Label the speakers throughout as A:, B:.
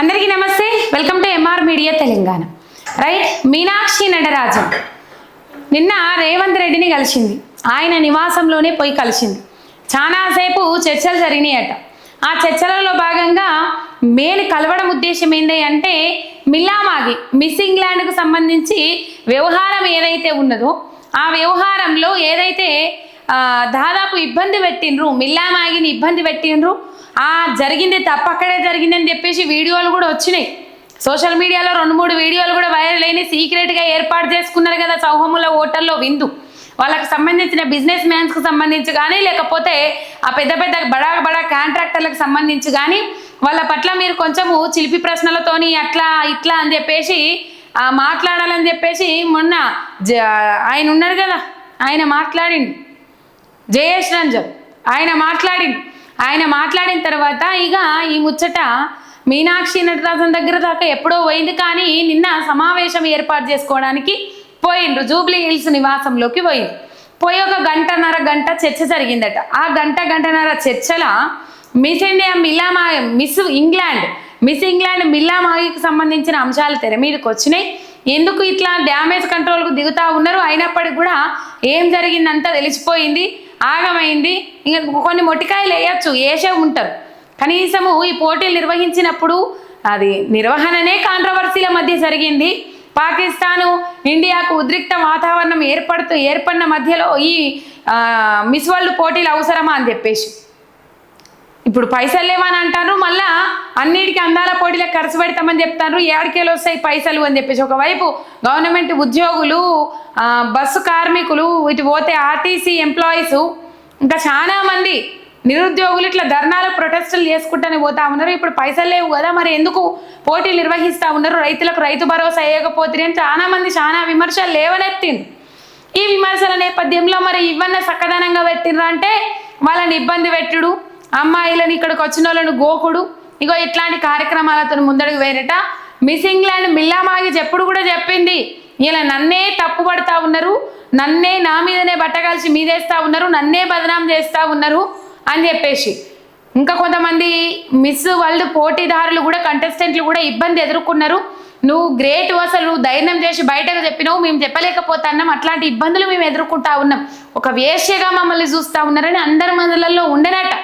A: అందరికీ నమస్తే. Welcome to MR media Telangana right Meenakshi Natarajan. నిన్న రేవంత్ రెడ్డిని కలిసింది. ఆయన నివాసంలోనే పోయి కలిసింది. చాలాసేపు చర్చలు జరిగినాయట. ఆ చర్చలలో భాగంగా మెయిన్ కలవడం ఉద్దేశం ఏంటి అంటే మిల్లామాగి మిస్ ఇంగ్లాండ్కు సంబంధించి వ్యవహారం ఏదైతే ఉన్నదో ఆ వ్యవహారంలో ఏదైతే దాదాపు ఇబ్బంది పెట్టిండ్రు మిల్లామాగిని ఇబ్బంది పెట్టిండ్రు ఆ జరిగింది తప్ప అక్కడే జరిగిందని చెప్పేసి వీడియోలు కూడా వచ్చినాయి. సోషల్ మీడియాలో రెండు మూడు వీడియోలు కూడా వైరల్ అయిన సీక్రెట్గా ఏర్పాటు చేసుకున్నారు కదా సౌహముల హోటల్లో విందు. వాళ్ళకి సంబంధించిన బిజినెస్ మ్యాన్స్కి సంబంధించి కానీ లేకపోతే ఆ పెద్ద పెద్ద బడా బడా కాంట్రాక్టర్లకు సంబంధించి కానీ వాళ్ళ పట్ల మీరు కొంచెము చిలిపి ప్రశ్నలతోని అట్లా ఇట్లా అని చెప్పేసి మాట్లాడాలని చెప్పేసి మొన్న జ ఆయన ఉన్నారు కదా ఆయన మాట్లాడిండు. జయేష్ రంజన్. ఆయన మాట్లాడింది ఆయన మాట్లాడిన తర్వాత ఇక ఈ ముచ్చట మీనాక్షి నటరాజన్ దగ్గర దాకా ఎప్పుడో పోయింది కానీ నిన్న సమావేశం ఏర్పాటు చేసుకోవడానికి పోయిండ్రు. జూబ్లీ హిల్స్ నివాసంలోకి పోయింది. పోయి ఒక గంటన్నర గంట చర్చ జరిగిందట. ఆ గంట గంటన్నర చర్చల Miss India Milla Miss England Miss England మిల్లామాగికి సంబంధించిన అంశాలు తెర మీదకి వచ్చినాయి. ఎందుకు ఇట్లా డ్యామేజ్ కంట్రోల్కు దిగుతా ఉన్నారు? అయినప్పటికీ కూడా ఏం జరిగిందంతా తెలిసిపోయింది ఆగమైంది. ఇంకా కొన్ని మొట్టికాయలు వేయచ్చు వేసే ఉంటారు. కనీసము ఈ పోటీలు నిర్వహించినప్పుడు అది నిర్వహణనే కాంట్రవర్సీల మధ్య జరిగింది. పాకిస్తాను ఇండియాకు ఉద్రిక్త వాతావరణం ఏర్పడుతూ ఏర్పడిన మధ్యలో ఈ మిస్ వరల్డ్ పోటీలు అవసరమా అని చెప్పేసి. ఇప్పుడు పైసలు లేవని అంటారు మళ్ళా అన్నిటికీ అందాల పోటీలకు ఖర్చు పెడతామని చెప్తారు ఏడికేలు వస్తాయి పైసలు అని చెప్పేసి. ఒకవైపు గవర్నమెంట్ ఉద్యోగులు బస్సు కార్మికులు ఇటు పోతే ఆర్టీసీ ఎంప్లాయీస్ ఇంకా చాలా మంది నిరుద్యోగులు ఇట్లా ధర్నాలు ప్రొటెస్టులు చేసుకుంటూనే పోతా ఉన్నారు. ఇప్పుడు పైసలు లేవు కదా మరి ఎందుకు పోటీలు నిర్వహిస్తూ ఉన్నారు? రైతులకు రైతు భరోసా వేయకపోతే అని చాలామంది చాలా విమర్శలు లేవనెత్తింది ఈ విమర్శల నేపథ్యంలో మరి ఇవన్న సక్కదనంగా పెట్టినరా అంటే వాళ్ళని ఇబ్బంది పెట్టుడు అమ్మాయిలను ఇక్కడికి వచ్చిన వాళ్ళను గోకుడు. ఇగో ఇట్లాంటి కార్యక్రమాలతో ముందడుగు వేరట మిస్ ఇంగ్లాండ్ మిల్లామాగి చెప్పుడు కూడా చెప్పింది. ఇలా నన్నే తప్పు పడతా ఉన్నారు. నన్నే నా మీదనే బట్టగాల్చి మీదేస్తా ఉన్నారు నన్నే బదనాం చేస్తూ ఉన్నారు అని చెప్పేసి. ఇంకా కొంతమంది మిస్ వరల్డ్ పోటీదారులు కూడా కంటెస్టెంట్లు కూడా ఇబ్బంది ఎదుర్కొన్నారు. నువ్వు గ్రేట్ అసలు నువ్వు ధైర్యం చేసి బయటకు చెప్పినావు మేము చెప్పలేకపోతున్నాం. అట్లాంటి ఇబ్బందులు మేము ఎదుర్కొంటా ఉన్నాం. ఒక వేష్యగా మమ్మల్ని చూస్తా ఉన్నారని అందరి మందులలో ఉండనట.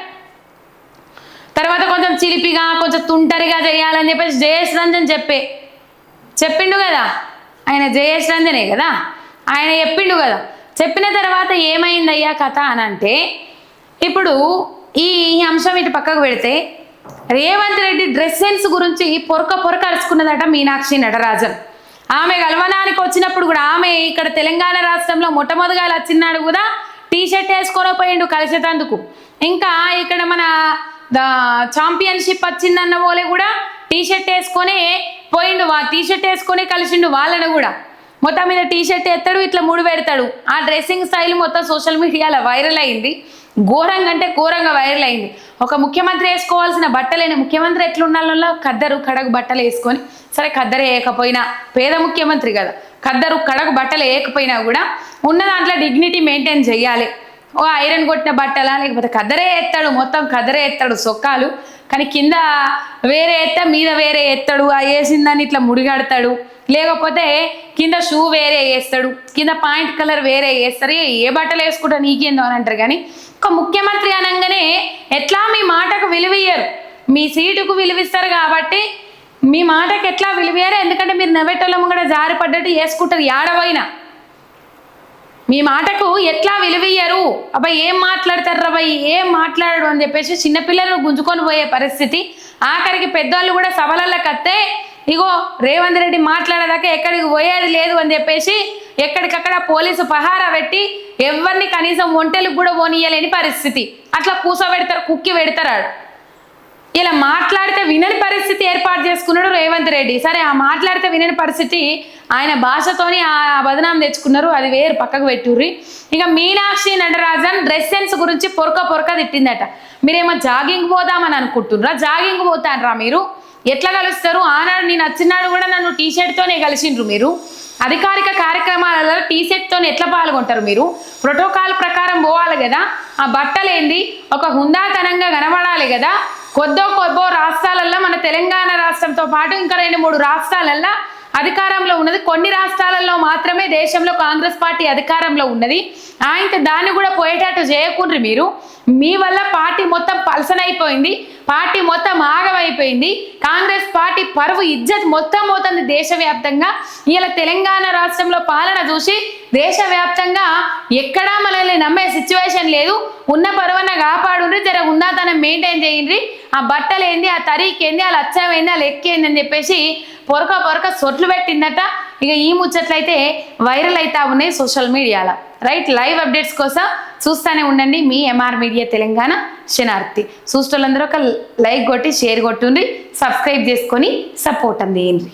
A: తర్వాత కొంచెం చిలిపిగా కొంచెం తుంటరిగా చేయాలని చెప్పేసి జయేష్ రంజన్ చెప్పే. చెప్పిండు కదా? ఆయన జయేష్ రంజనే కదా? ఆయన చెప్పిండు కదా. చెప్పిన తర్వాత ఏమైందయ్యా కథ అని అంటే ఇప్పుడు ఈ అంశం ఇటు పక్కకు పెడితే రేవంత్ రెడ్డి డ్రెస్ సెన్స్ గురించి పొరక పొరక అరుచుకున్నదట మీనాక్షి నటరాజన్. ఆమె గల్వనానికి వచ్చినప్పుడు కూడా ఆమె ఇక్కడ తెలంగాణ రాష్ట్రంలో మొట్టమొదటిగా వచ్చినాడు కూడా టీ షర్ట్ వేసుకొని పోయిండు కలిసేటందుకు ఇంకా ఇక్కడ మన ఛాంపియన్షిప్ వచ్చిందన్న పోలే కూడా టీ షర్ట్ వేసుకొని పోయిండు వా టీ షర్ట్ వేసుకొని కలిసిండు వాళ్ళని కూడా. మొత్తం మీద టీ షర్ట్ ఎత్తాడు ఇట్లా ముడి పెడతాడు. ఆ డ్రెస్సింగ్ స్టైల్ మొత్తం సోషల్ మీడియాలో వైరల్ అయింది. ఘోరంగా అంటే ఘోరంగా వైరల్ అయింది. ఒక ముఖ్యమంత్రి వేసుకోవాల్సిన బట్టలేని ముఖ్యమంత్రి ఎట్లుండాలో ఖద్దరు కడగు బట్టలు వేసుకొని సరే కద్దరు వేయకపోయినా పేద ముఖ్యమంత్రి కదా ఖద్దరు కడగు బట్టలు వేయకపోయినా కూడా ఉన్న దాంట్లో డిగ్నిటీ మెయింటైన్ చేయాలి. ఓ ఐరన్ కొట్టిన బట్టలా లేకపోతే కదరే ఎత్తాడు మొత్తం కదరే ఎత్తాడు సొక్కాలు. కానీ కింద వేరే ఎత్త మీద వేరే ఎత్తాడు ఆ వేసిందని ఇట్లా ముడిగడతాడు. లేకపోతే కింద షూ వేరే వేస్తాడు కింద పాయింట్ కలర్ వేరే వేస్తారు. ఏ- బట్టలు వేసుకుంటా నీకేందో అని అంటారు. కానీ ఒక ముఖ్యమంత్రి అనగానే ఎట్లా మీ మాటకు విలువియ్యరు? మీ సీటుకు విలువిస్తారు కాబట్టి మీ మాటకు ఎట్లా విలువయ్యారు? ఎందుకంటే మీరు నవ్వేటోళ్ళము కూడా జారి పడ్డట్టు వేసుకుంటారు. ఏడవైనా మీ మాటకు ఎట్లా విలువయ్యరు? అబ్బాయి ఏం మాట్లాడతారు అబ్బాయి ఏం మాట్లాడడు అని చెప్పేసి చిన్నపిల్లలు గుంజుకొని పోయే పరిస్థితి. ఆఖరికి పెద్దవాళ్ళు కూడా సభలలో కత్తే ఇగో రేవంత్ రెడ్డి మాట్లాడేదాకా ఎక్కడికి పోయేది లేదు అని చెప్పేసి ఎక్కడికక్కడ పోలీసు పహారా పెట్టి ఎవరిని కనీసం ఒంటెలకు కూడా పోనీయలేని పరిస్థితి. అట్లా కూసబెడతారు కుక్కి పెడతారు ఇలా మాట్లాడితే వినని పరిస్థితి ఏర్పాటు చేసుకున్నాడు రేవంత్ రెడ్డి. సరే ఆ మాట్లాడితే వినని పరిస్థితి. ఆయన భాషతోని ఆ బదనాం తెచ్చుకున్నారు. అది వేరు పక్కకు పెట్టుర్రి. ఇక మీనాక్షి నటరాజన్ డ్రెస్ సెన్స్ గురించి పొరక పొరక తిట్టిందట. మీరేమో జాగింగ్ పోదామని అనుకుంటున్నారా? జాగింగ్ పోతానరా మీరు? ఎట్లా కలుస్తారు? ఆనాడు నేను వచ్చినాడు కూడా నన్ను టీ షర్ట్తోనే కలిసిండ్రు మీరు. అధికారిక కార్యక్రమాలలో టీ షర్ట్తోనే ఎట్లా పాల్గొంటారు మీరు? ప్రోటోకాల్ ప్రకారం పోవాలి కదా? ఆ బట్టలేంది? ఒక హుందాతనంగా కనబడాలి కదా? కొద్దో కొద్దో రాష్ట్రాలల్లో మన తెలంగాణ రాష్ట్రంతో పాటు ఇంకా రెండు మూడు రాష్ట్రాలల్లో అధికారంలో ఉన్నది. కొన్ని రాష్ట్రాలలో మాత్రమే దేశంలో కాంగ్రెస్ పార్టీ అధికారంలో ఉన్నది. ఆయన దాన్ని కూడా పోయేటట్టు చేయకుండ్రి మీరు. మీ వల్ల పార్టీ మొత్తం పలసనైపోయింది. పార్టీ మొత్తం ఆగమైపోయింది. కాంగ్రెస్ పార్టీ పరువు ఇజ్జత్ మొత్తం పోతుంది దేశవ్యాప్తంగా. ఇలా తెలంగాణ రాష్ట్రంలో పాలన చూసి దేశవ్యాప్తంగా ఎక్కడా మనల్ని నమ్మే సిచ్యువేషన్ లేదు. ఉన్న పరువన కాపాడుండ్రి జర ఉన్నతనం మెయింటైన్ చేయండి ఆ బట్టలు ఏంది ఆ తరీకేంది ఏంది ఆ లచ్చం ఏంది ఆ అని చెప్పేసి పొరక పొరక సొట్లు పెట్టిందట. ఇక ఈ ముచ్చట్లయితే వైరల్ అవుతా ఉన్నాయి సోషల్ మీడియాలో. రైట్ లైవ్ అప్డేట్స్ కోసం చూస్తూనే ఉండండి మీ ఎంఆర్ మీడియా తెలంగాణ శనార్థి చూసేటోళ్ళందరూ ఒక లైక్ కొట్టి షేర్ కొట్టుండ్రి సబ్స్క్రైబ్ చేసుకొని సపోర్ట్ అందేయండి